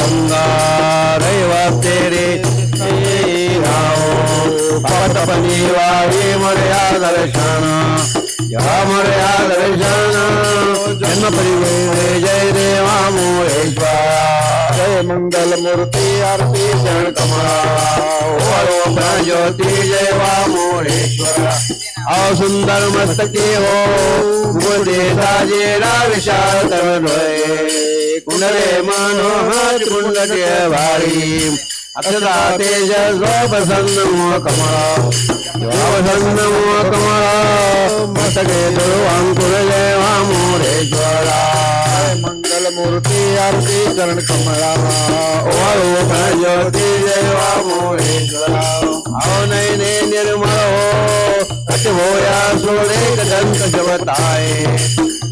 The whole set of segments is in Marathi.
गंगा रैवा तेरे पापतपनी वारी मर्या दर्शन या मर्या दर्शन जन्म परिवे जय देवा मोरेश्वरा जय मंगल मूर्ती आरती शरण कमला। ज्योति जय वा मोरेश्वरा आओ सुंदर मस्तके हो गुरुदे साजेरा विशाल तरुणोय कुंडले मनोहर कुंडले भारी। अक्षदा तेज प्रसन्न मोह कमळा प्रसन्न मोह कमळा मस्तके दुर्वांकुर अंकुर जय मूर्ती आरती चरण कमळा ओ ज्योती जय वा मोरेश्वरा आओ नयने निर्मळ हो कट होया सोडे कदंत जवताय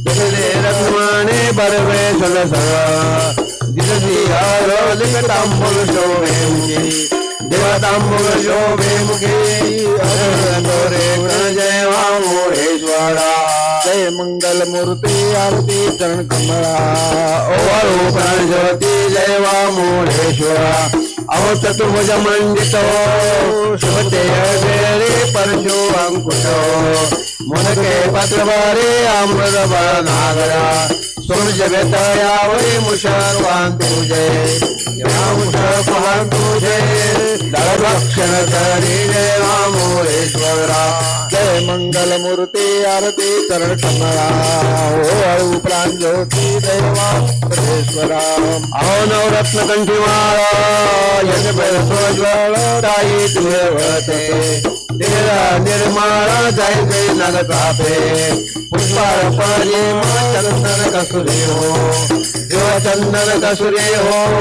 दिले रत्माने बरवे सग सग दिलसी हारो लिंगतांबुल शोभे मुखी देवतांबुल शोभे मुखी अगोरे जय वा मोरेश्वरा जय मंगल मूर्ती आरती चरण कमळा. ओ रूप ज्योती जय वा मोरेश्वरा अहो चतुर्भुज मंडित शुभते रे परशु अंकुश मुनके पत्र बारे अमृत नागरा सूर्य बेतयावरी मुशर वाहन तुझे या मुशर वाहन तुझे दक्षिण करी जय मोरेश्वरा जय मंगल मूर्ती आरती करण कमळा ओ प्राण ज्योती देवा परेश्वरा अहो नवरत्न कंठी माळा यश ताई तुझे वळते तेरा निर्माळा जाय जय नगतापे पुष्पार पाणी चंदन कसुरे हो. देव चंदन कसुरे हो.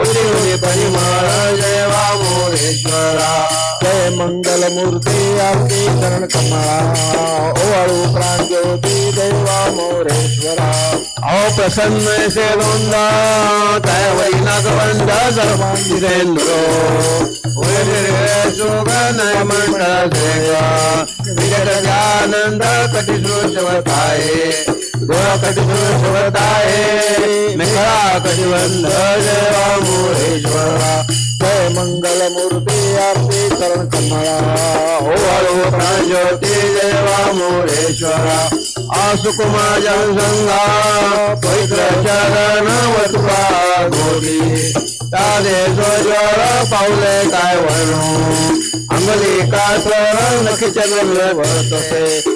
उडी उडी परिमाळ जय वा मोरेश्वरा. जय मंगल मूर्ती आरती चरण कमळा ओ प्राण ज्योती देवा मोरेश्वरा. अहो प्रसन्न से लोंदा तय वै नागवंद सर्वांगिरेंद्रो सुगन मंडळ सेवा. विजय आनंद कटिश्रोशवताय गोरा आहे निखळा कटिवंद जय मोरेश्वरा जय मंगल मूर्ती आपली करण कमळा हो हळू प्राणज्योती देवा जय वा मोरेश्वरा आसुकुमा जनसंघा पवित्र चरण वटुका गोरी तादे सोज्वळ पावले काय वणू अंगली का स्वरण नखी चंद्र वर्तते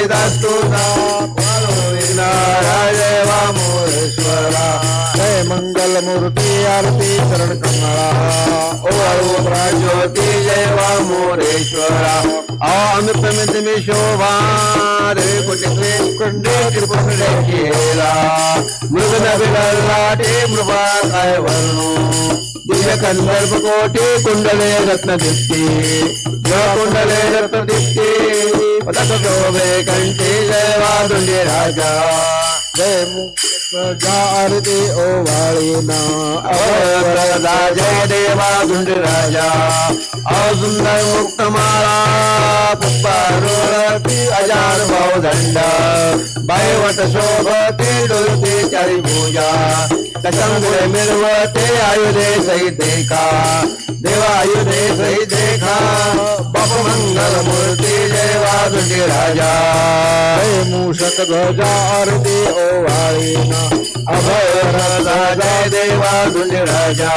गोसाविदास तुझा विघ्नारा जय वा मोरेश्वरा जय मंगल मूर्ती आरती चरण कमळा ओ ज्योती जय वा मोरेश्वरा अमृतमित मी शोभा रे कुठे कुंडे त्रिपुंडे केला मृग नबिलाटे मृगा काय वर्णू। दिव्य कंदर्भ कोटी कुंडले रत्न दिसते जय कुंडले रत्न दिसते पदक शोभे कंठी जय वादुंडे राजा जय आरती ओ वाळीना अवरदा जय देवा धुंड राजा। सुंदर मुक्त माळा पुष्पारोरती अजार भाऊ दंड बायवट शोभते डोलते चारी पूजा कसंगुळे मिरवते आयुधे सही देखा। देवा आयुधे सही देखा। बाप मंगल मूर्ती जय वादुंडी राजा। जय मूषक ध्वजा आरती ओ वाळीना अभय राजा जय देवा धुंड राजा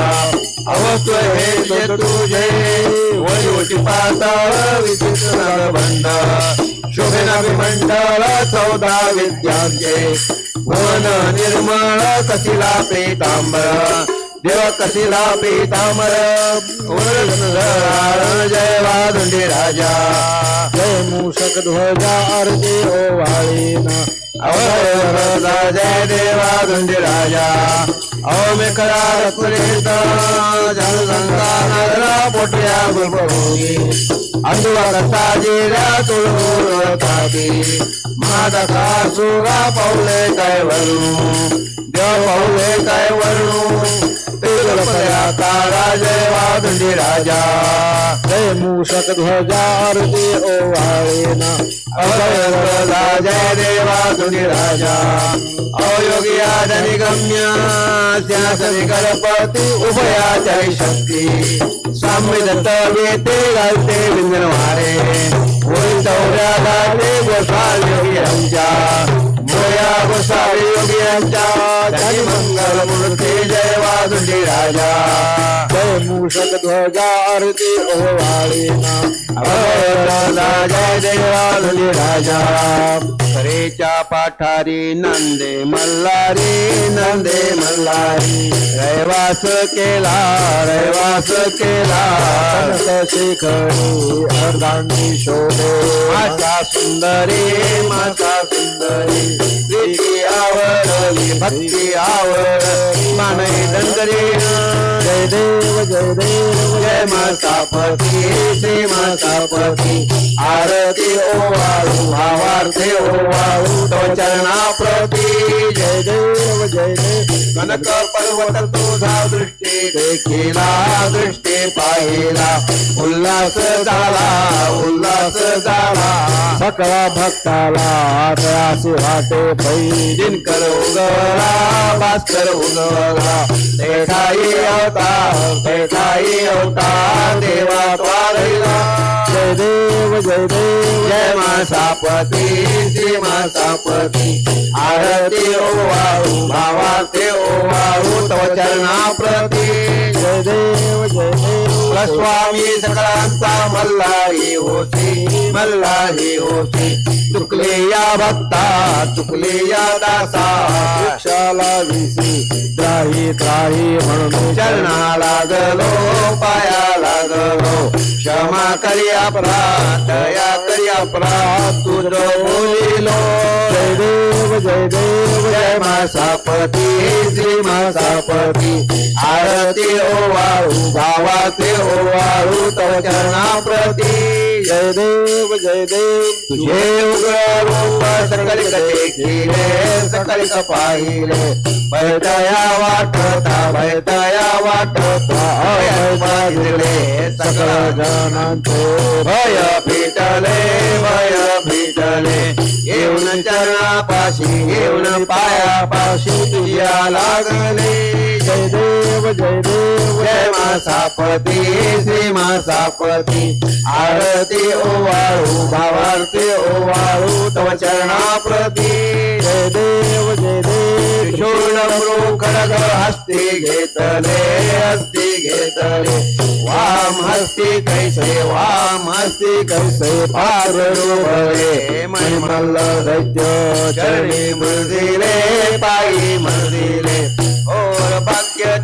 अवस्व हे तुझे वयोटी पाताळ विचित्र बंड शोभेना विमंडळ चौदा विद्यांचे भुवन निर्मळ कसिला पेतांबर देव कसिला पेतांबर जय वादुंडी राजा जय मूषक ध्वजा अर्जे ओ वाळीना। जय देवा धुंडी राजा अहो मेखला पुरेत जन मोठ्या गुलबरोगी अंधुवा कसा जिऱ्या तुळताती माझा सासुरा पाऊले काय वरू देव पाऊले काय वरू तारा जय वादंडी राजा जय मूषक ध्वजा आरती ओवाळेना। अभय वरदा जय देवा तुडी राजा। अयोगी आदनी गम्य शासनी गणपती उभयाच्या शक्ती। साम्य दत्त वेते घालते विंदन वारे होळी चौऱ्या गाते गोसाल योगी यांच्या मोया गोसाल योगी यांच्या जय मंगल मूर्ती जय वादुंडी राजा. जय मूषक ध्वजा आरती ओवाळी राजा जय जय देवाधुली राजा. करेच्या पाठारी नंदे मल्हारी नंदे मल्हारी. रैवास केला रैवास केला. शिखरी अर्धांगी शोभे? माता सुंदरी माता सुंदरी प्रीती आवडली भक्ती आवड मानई दंगरी जय देव जय देव. मसापती मातापती श्री मातापती आरती ओवाळू भावार्थे ओवाळू तो चरणा प्रती जय देव जय देव. कनक पर्वत तुझा दृष्टी देखिला दृष्टी पाहिला. उल्हास झाला उल्हास झाला. सकळा भक्ताला आदरासी वाटे पै दिनकर उगवला भास्कर उगवला. तेठाई अवतार तेठाई अवतार देवा त्वारैला जय देव जय देव जय मासापती श्री मासापती आरती ओवाळू भावाते ओवाळू तव चरणा प्रती जय देव जय देव स्वामी सकळांचा मल्हारी होती मल्हारी होती. चुकले या भक्ता चुकले या दासा. वृक्षाला विसी त्राही त्राही म्हणून. चरणा लागलो पाया लागलो क्षमा करी अपराध दया करी अपराध तुझ बोलिलो. जय देव जय देव जय मासापती श्री मासापती. आरती ओवाळू भावाचे ओवाळू तव चरणा प्रती जय देव जय देव तुझे उग्र रूप सकलिक देखिले सकलिक पाहिले भयदया वाटता भयदया वाटता पाहिले मागिले सकळ जनांचे. भय फिटले भय फिटले. येऊन चरणापाशी येऊन पायापाशी तुझ्या लागले. जय देव जय देव जय मासापती श्री मासापती. आरती ते ओवाळू भावार्थे ओवाळू तव चरणाप्रती. जय देव जय देव. शूळ खडग हस्ती घेतले हस्ती घेतले. वाम हस्ती कैसे वाम हस्ती कैसे पार रोबळे मल दैत्य चरणी मृदिले पायी मृदिले.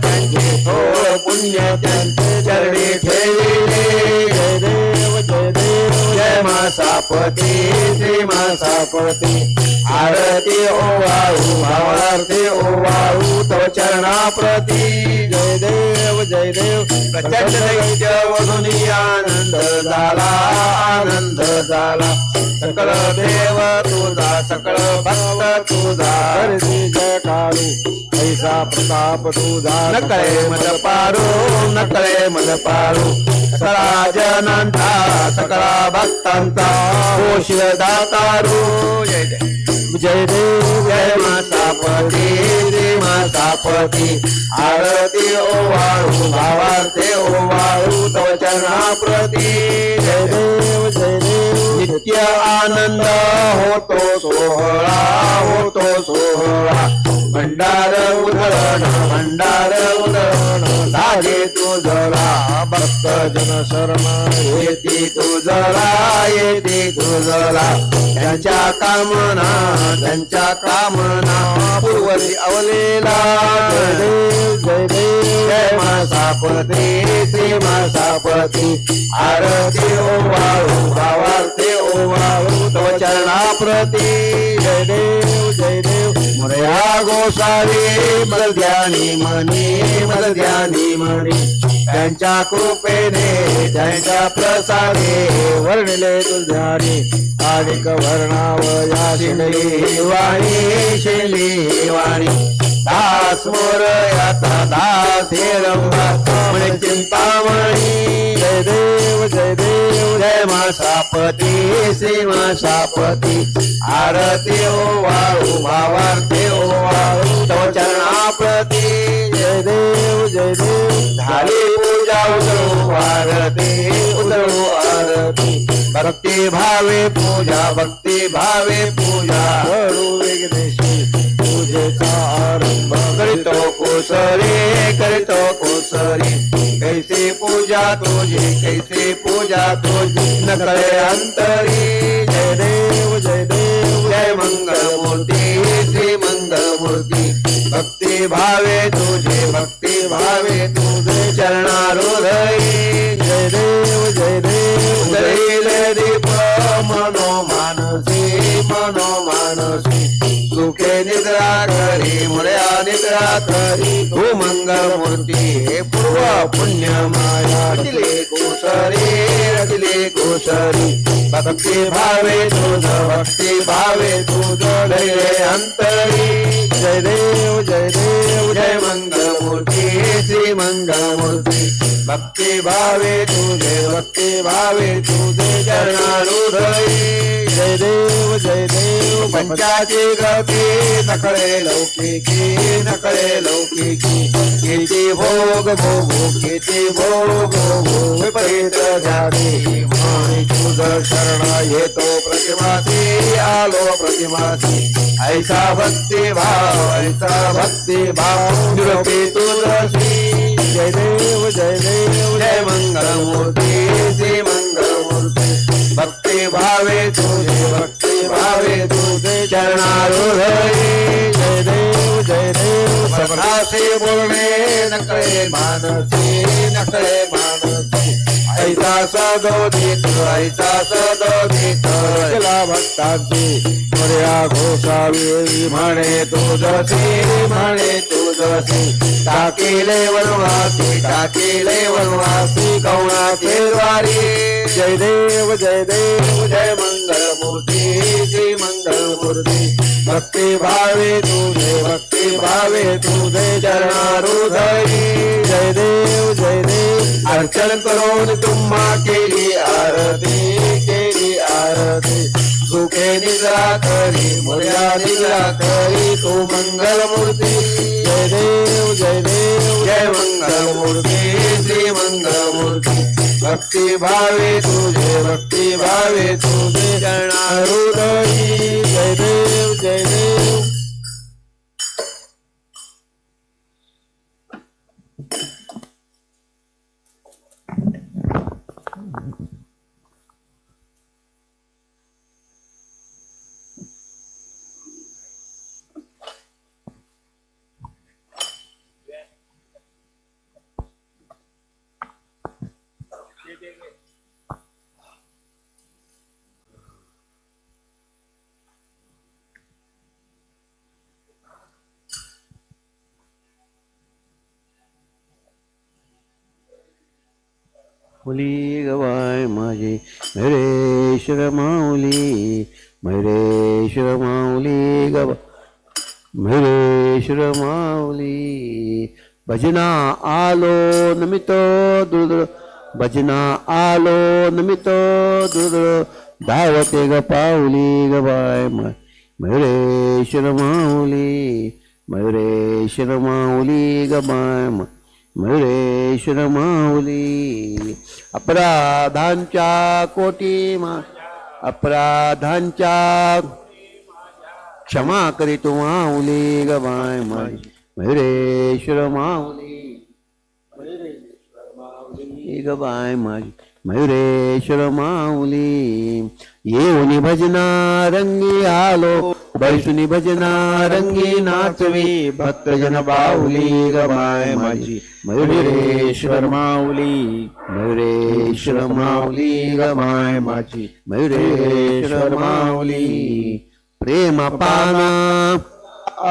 त्यांचे थोर पुण्य त्यांचे चरणी ठेविले. जय देव जय देव जय मासापती श्री मासापती. आरती ओवाळू भावार्थी ओवाळू तो चरणा प्रती जय देव जय देव प्रचंड दैत्य वधुनी आनंद झाला आनंद झाला. सकळ देव तुझा सकळ भक्त तुझा. जय काळू ऐसा प्रताप तुझा नकळे मद पारू नकळे मद पारू. सकळा जनांचा सकळा भक्तांचा. पोषिल दातारू जय जय. जय देव जय मातापती श्री मातापती आरती ओवाळू भावार्थे ओवाळू तव चरणा प्रती जय देव जय नित्य आनंद होतो सोहळा होतो सोहळा. भंडार उधळण भंडार उधळण तू जरा भक्त जन शर्मा येती तुझला येती जरा. त्यांच्या कामना त्यांच्या कामना पूर्वजी अवलेला. जय देव जय मासापती श्री मासापती आरती ओवाळू भावार्थी ओवाळू तव चरणा प्रती जय देव जय देव. मुरया गोसावी मलध्यानी मनी मलध्यानी मनी. त्यांच्या कृपेने त्यांच्या प्रसादे वर्णले तुझ्याने. अधिक वर्णावया शिंदली वाणी शिंदली वाणी. दास मोर याचा दास हे रंगा म्हणे चिंतामणी जय देव जय देव जय माशापती श्री माशापती आरती हो, ओ वाळू भावार्थे ओ हो, वाळू तव चरणाप्रती जय देव जय देव. झाली पूजा उतरू आरती उतरू आरती. भक्ती भावे पूजा भक्ती भावे पूजा. करू विघ्नेशी पूजेचा आरंभ करीतो कोसरी करीतो कोसरी। कैसे पूजा तुझी, कैसे पूजा तुझी। न कळे अंतरी, जय देव जय देव। जय मंगल मूर्ती श्री मंगल मूर्ती भक्ती भावे तुझे, भक्ती भावे तुझे। चरणारुदयी जय देव जय देव। जय दीप मनो मानसे मनो मानसे सुखे निद्रा करी मुळ्या निद्रा करी. तू मंगल मूर्ती हे पूर्व पुण्य माया रचिले कोसरी रचिले कोसरी भक्ती भावे तुझ भक्ती भावे तुझ. लय अंतरी. जय देव जय देव. मूर्ती श्री मंगल मूर्ती भक्ती भावे तुझे, भक्ती भावे तुझे चरणारुदयी जय देव जय देव, पंचाची गती नकळे लौकिकी नकळे लौकिकी। किती भोग, भोगो किती भोग, भोगो, विपरीत झाली म्हणून तुझ शरण येतो प्रतिमासी आलो प्रतिमासी ऐसा भक्ती भाव, ऐसा भक्ती भाव निरोपी तुझशी जय देव जय देव जय मंगल मूर्ती श्री मंगल मूर्ती भक्ती भावे तुझे भक्ती भावे तुझे चरणारुदयी जय देव जय देव सपनासे बोलणे नकळे मानसी नकळे मानसी. ऐसा सदोदित ऐसा सदोदित केला भक्तांची मोर्या घोषावी म्हणे तुझसी म्हणे तुझसी टाकिले वनवासी टाकिले वनवासी कवणाचे द्वारी जय देव जय देव, जय मंगल मूर्ती श्री मंगल मूर्ती भक्ती भावे तुझे, भक्ती भावे तुझे, चरणारुदयी। जय देव जय देव, अर्चन करून तुम्हा केली आरती। आरती. सुखे निद्रा करी मुर्या निद्रा करी तो मंगल मूर्ती जय देव जय देव जय मंगल मूर्ती श्री मंगल मूर्ती भक्ती भावे तुझे भक्ती भावे तुझे. चरणारुदयी जय देव जय देव. मुली गवाय माझे. मैरेश्वर माऊली मैरेश्वर माऊली गवा मैरेश्वर माऊली. भजना आलो नमित दुर्दुळ भजना आलो नमित दुर्दुळ धावते ग पाऊली गवाय मैरेश्वर माऊली मैरेश्वर माऊली गबाय मयुरेश्वर माऊली अपराधांच्या कोटी मा अपराधांच्या क्षमा करीतो माऊली गवाय माझी मयुरेश्वर माऊली गवाय माझी मयुरेश्वर माऊली येऊनी भजना रंगी आलो बैसुनी भजना रंगी नाचवी भक्तजन बाहुली गबाय माझी. मयुरेश्वर माऊली मयुरेश्वर माऊली गबाय माझी. मयुरेश्वर माऊली प्रेम पाना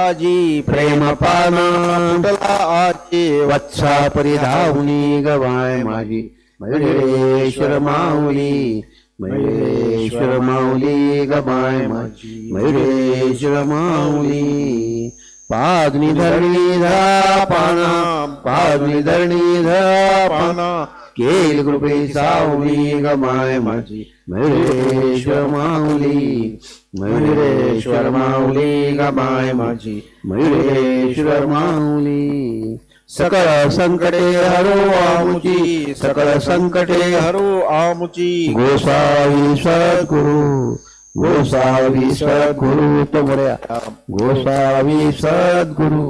आजी प्रेम पाना आजी वत्सा परिधावनी गवाय माझी. मयुरेश्वर माऊली मयुरेश्वर माऊली गवाय माझी. मयुरेश्वर माऊली पादनी धरणी धरा पाना पादनी धरणी धरा पाना केल कृपे सावली गमाय माझी. मयुरेश्वर माऊली मयुरेश्वर माऊली गमाय माझी. मयुरेश्वर माऊली सकळ संकटे हरो आमुची सकळ संकटे हरो आमुची। गोसावी सद्गुरु गोसावी सद्गुरु तो गोसावी सद्गुरु।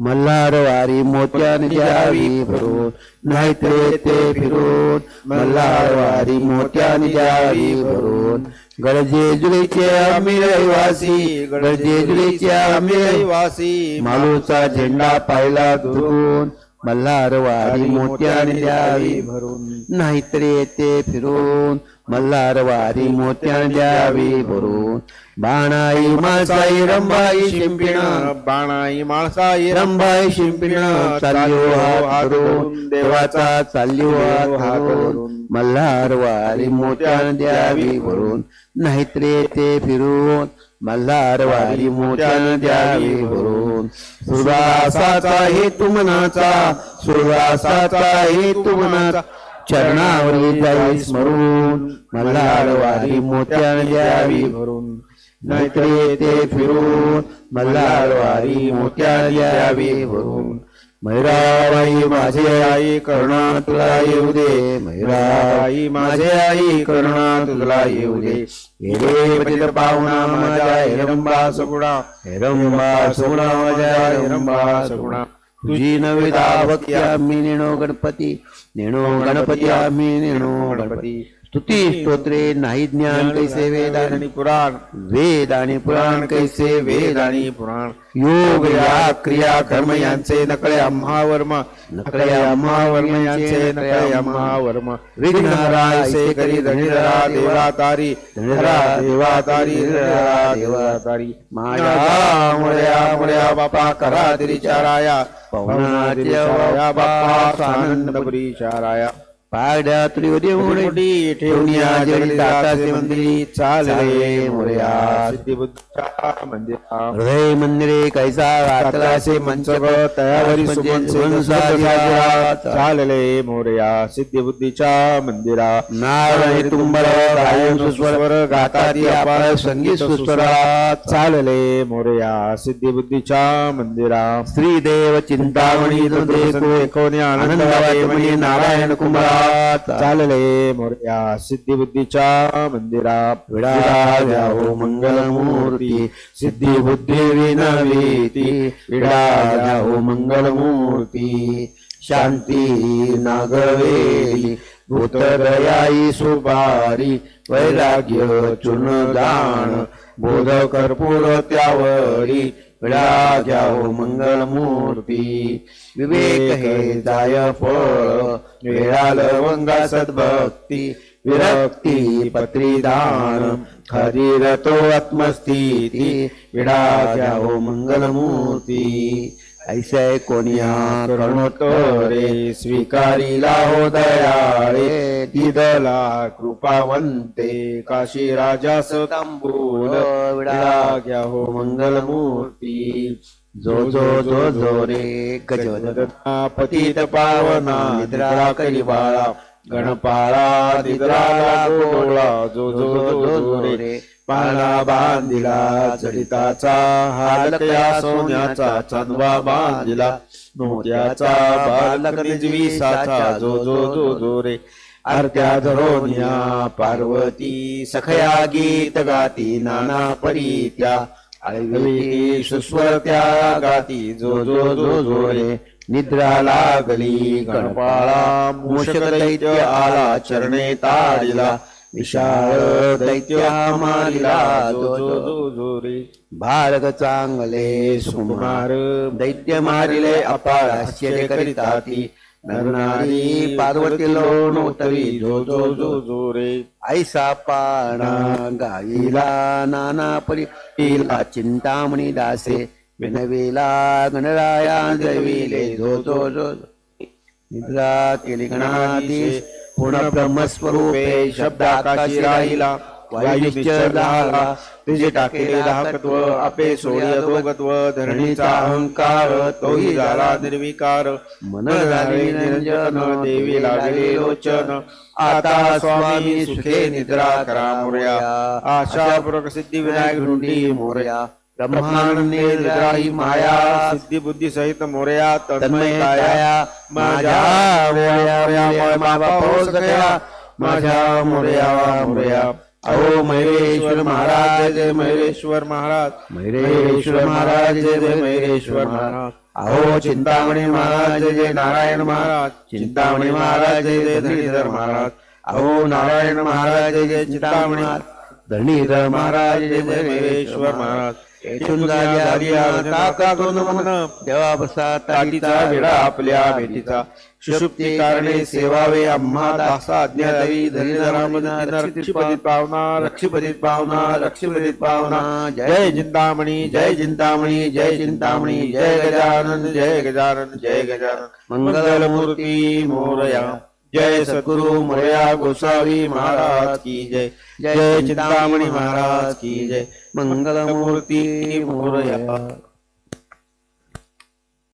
मल्हारवारी मोत्यान द्यावी भरून नाही ते ते फिरून मल्हारवारी मोत्यान द्यावी भरून गरजे जुलीचे आम्ही रहिवासी. गरजे जुलीचे आम्ही रहिवासी. वासी मालूचा झेंडा पाहिला दुरून. मल्हारवारी मोत्याने द्यावी भरून. नाहीतर येते फिरून. मल्हारवारी मोत्याने द्यावी भरून बाणाई मासाई रंबाई शिंपिणा. बाणाई माणसाई रंबाई शिंपिणा. चालू हात धरून. देवाचा चालू हात धरून. मल्हारवारी मोत्याने द्यावी भरून नाहीतर येते फिरून. मल्हारवारी मोत्याने द्यावी भरून सुरवासाचा हेतू मनाचा. सुरवासाचा हेतू मनाचा. चरणावरी जाई स्मरून मल्हारवारी मोत्याने द्यावी भरून. नाहीतर येते फिरून मल्हारवारी मोत्याने द्यावी भरून. मैराबाई माझे आई करुणा तुला येऊ दे. मैराबाई माझे आई करुणा तुला येऊ दे. हेरे पतित पाहुणा माझ्या हिरंबा सगुणा. हिरंबा सगुणा माझ्या हिरंबा सगुणा. तुझी नवी दावकी आम्ही नेणो गणपती नेणो गणपती आम्ही नेणो गणपती। स्तुती स्तोत्रे नाही ज्ञान कैसे वेद आणि पुराण वेद आणि पुराण कैसे वेद आणि पुराण योग या क्रिया कर्म यांचे नकळे आम्हा वर्म नकळे आम्हा वर्म यांचे नकळे आम्हा वर्म विघ्नराय से करी धनिधरा देवा तारी धरा देवा तारी धरा देवा तारी माझ्या मुळ्या मुळ्या बापा करा दिरिचाराया पवनाच्या बापा आनंदपुरी चाराया मोठी ठेवण्या जगली दाताचे मंदिरी चालले मोर्या सिद्धिबुद्धच्या मंदिरा हृदय मंदिरे कैसा रात्राचे मंचक तयावरी चालले मोर्या सिद्धिबुद्धीच्या मंदिरा. नारायण तुंबर गायन सुस्वर गाताती अपार संगीत सुस्वरात चालले मोर्या सिद्धिबुद्धीच्या मंदिरा. श्रीदेव चिंतामणी आनंदाबाई म्हणे नारायण कुंभारात चालले मोर्या सिद्धिबुद्धीच्या मंदिरा विडा द्यावो हो मंगलमूर्ती. सिद्धी बुद्धी विनवीती विडा द्यावो हो मंगलमूर्ती. शांती नागवेली. भूतदयाई सुपारी. वैराग्य चूर्णदान बोध कर्पूर त्यावरी. विडा मंगल मंगलमूर्ती. विवेक हे जाय फळ. वेळा लवंगा सद्भक्ती. विरक्ती पत्रीदान. खरीरतो आत्मस्थिती. विडा घ्यावो मंगलमूर्ती. ऐसे कोणिया करुणोत्तरे स्वीकारिला हो दयाळे दिदला कृपावंते काशी राजा तांबूल विडा घ्या हो मंगलमूर्ती जो जो जो जो रे गजवदन पतित पावना निद्रा करी बाळा गणपाळा निद्राला गोळा जो जो जो जो रे पाळणा बांधिला चरिताचा हालकया सोन्याचा चांदवा बांधिला. नोत्याचा बालक निजवी साचा जो जो जो जो रे. आरत्या धरोनिया पार्वती सखया गीत गाती नाना परीत्या. आळवी सुस्वर त्या गाती जो जो जो जो रे. निद्रा लागली गणपाळा मोशक आला चरणे ताडिला. विशाळ दैत्य मारिला जो जो जो जो भारत चांगले सुमार दैत्य मारिले अपार आश्चर्य करिता ती नरनारी पार्वती लोण उतरी जो जो जो जो रे ऐसा पाणा गाईला नाना परी इला चिंतामणी दासे विनवेला गणराया जविले जो जो जो निद्रा केली गणाधीश पूर्ण ब्रह्मस्वरूपे शब्द आकाशी राहिला वायू तुझे टाकेले दाहकत्व आपे सोडी अधोगत्व धरणीचा अहंकार तोही झाला निर्विकार मन झाले निरंजन देवी लागले लोचन आता स्वामी सुखे निद्रा करा मोर्या आशा प्रसिद्धी विनायक रुंडी मोर्या. निद्राही माया सिद्धी बुद्धी सहित मोर्या तन्मय काया माझ्या माझ्या मोर्या मोर्या अहो महेश्वर महाराज जय महेश्वर महाराज. महेश्वर महाराज जय जय महेश्वर महाराज. अहो चिंतामणी महाराज जय जय नारायण महाराज. चिंतामणी महाराज जय जय धरणीधर महाराज. अहो नारायण महाराज जय जय चिंतामणी महाराज. धरणीधर महाराज जय जय महेश्वर महाराज. येथून देवा बसा ताटीचा वेळा आपल्या भेटीचा. सुषुप्ती कारणे सेवावे आम्हा दासा अज्ञातावी धरीधरामदिना रक्षिपदित पावना रक्षिपदित पावना रक्षिपदित पावना. जय चिंतामणी जय चिंतामणी जय चिंतामणी जय गजानन जय गजानन जय गजानन. मंगलमूर्ती मोरया. जय सद्गुरु मोरया गोसावी महाराज की जय. जय चिंतामणी महाराज की जय. मंगलमूर्ती मंगलमूर्ती मोरया